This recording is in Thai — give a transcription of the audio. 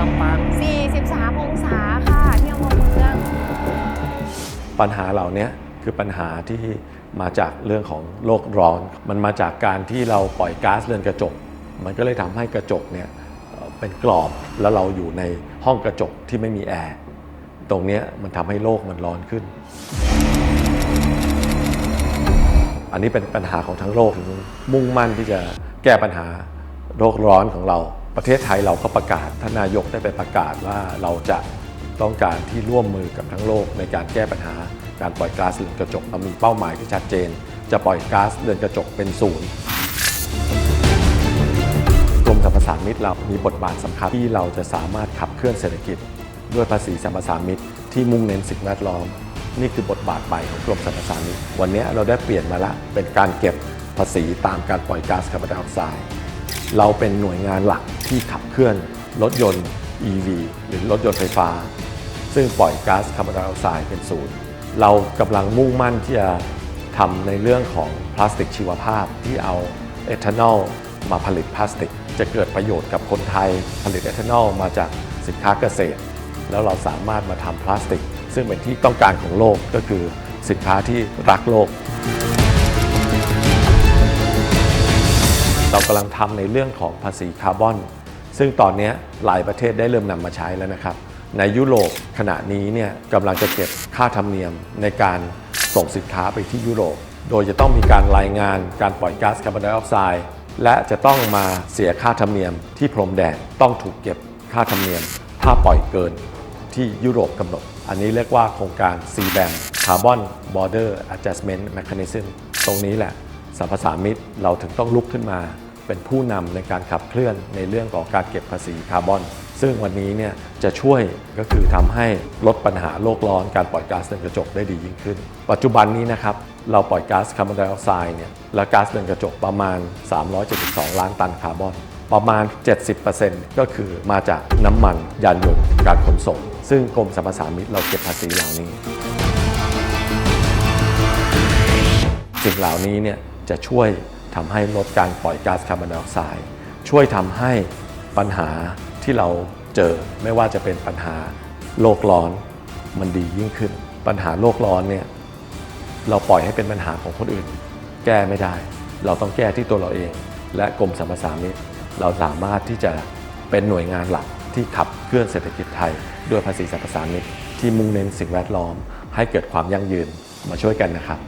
ลำปาง43 องศาค่ะที่อำเภอเมือง ปัญหาเหล่านี้คือปัญหาที่มาจากเรื่องของโลกร้อน มันมาจากการที่เราปล่อยก๊าซเรือนกระจก มันก็เลยทำให้กระจกเนี่ยเป็นกรอบแล้วเราอยู่ในห้องกระจกที่ไม่มีแอร์ตรงนี้มันทำให้โลกมันร้อนขึ้น อันนี้เป็นปัญหาของทั้งโลกมุ่งมั่นที่จะแก้ปัญหาโลกร้อนของเรา ประเทศไทยเราก็ประกาศท่านนายกได้ไปประกาศว่าเราจะต้องการที่ร่วมมือกับทั้งโลกในการแก้ปัญหาการปล่อยก๊าซเรือนกระจกเรามีเป้าหมายที่ชัดเจน จะปล่อยก๊าซเรือนกระจกเป็นศูนย์กรมสรรพสามิตเรามีบทบาทสำคัญที่เราจะสามารถขับเคลื่อนเศรษฐกิจ ด้วยภาษีสรรพสามิตที่มุ่งเน้นสิ่งแวดล้อม นี่คือบทบาทใหม่ของกรมสรรพสามิตวันนี้เราได้เปลี่ยนมาละเป็นการเก็บภาษีตามการปล่อยก๊าซคาร์บอนไดออกไซด์ เราเป็นหน่วยงานหลักที่ขับเคลื่อนรถยนต์ EV หรือรถยนต์ไฟฟ้า ซึ่งปล่อยก๊าซคาร์บอนไดออกไซด์เป็นศูนย์ เรากำลังมุ่งมั่นที่จะทำในเรื่องของพลาสติกชีวภาพที่เอาเอทานอลมาผลิตพลาสติก จะเกิดประโยชน์กับคนไทย ผลิตเอทานอลมาจากสินค้าเกษตร แล้วเราสามารถมาทำพลาสติก ซึ่งเป็นที่ต้องการของโลกก็คือสินค้าที่รักโลก เรากำลังทำในเรื่องของภาษีคาร์บอน ซึ่งตอนนี้หลายประเทศได้เริ่มนำมาใช้แล้วนะครับ ในยุโรปขณะนี้เนี่ยกำลังจะเก็บค่าธรรมเนียมในการส่งสินค้าไปที่ยุโรป โดยจะต้องมีการรายงานการปล่อยก๊าซคาร์บอนไดออกไซด์และจะต้องมาเสียค่าธรรมเนียมที่พรมแดนต้องถูกเก็บค่าธรรมเนียม ถ้าปล่อยเกินที่ยุโรปกำหนด อันนี้เรียกว่าโครงการ CBAM Carbon Border Adjustment Mechanism ตรงนี้แหละ สรรพสามิตเราถึงต้องลุกขึ้นมาเป็นผู้นำในการขับเคลื่อนในเรื่องของการเก็บภาษีคาร์บอน ซึ่งวันนี้เนี่ยจะช่วยก็คือทำให้ลดปัญหาโลกร้อนการปล่อยก๊าซเรือนกระจกได้ดียิ่งขึ้น ปัจจุบันนี้นะครับเราปล่อยก๊าซคาร์บอนไดออกไซด์เนี่ยและก๊าซเรือนกระจกประมาณ 372 ล้านตันคาร์บอนประมาณ 70%ก็คือมาจากน้ำมันยานยนต์การขนส่ง ซึ่งกรมสรรพสามิตเราเก็บภาษีเหล่านี้ สิ่งเหล่านี้เนี่ย จะช่วยทำให้ลดการปล่อยก๊าซคาร์บอนไดออกไซด์ช่วยทำให้ปัญหาที่เราเจอไม่ว่าจะเป็นปัญหาโลกร้อนมันดียิ่งขึ้น ปัญหาโลกร้อนเนี่ยเราปล่อยให้เป็นปัญหาของคนอื่น แก้ไม่ได้ เราต้องแก้ที่ตัวเราเอง และกรมสรรพสามิตเราสามารถที่จะเป็นหน่วยงานหลักที่ขับเคลื่อนเศรษฐกิจไทย ด้วยภาษีสรรพสามิตที่มุ่งเน้นสิ่งแวดล้อม ให้เกิดความยั่งยืนมาช่วยกันนะครับ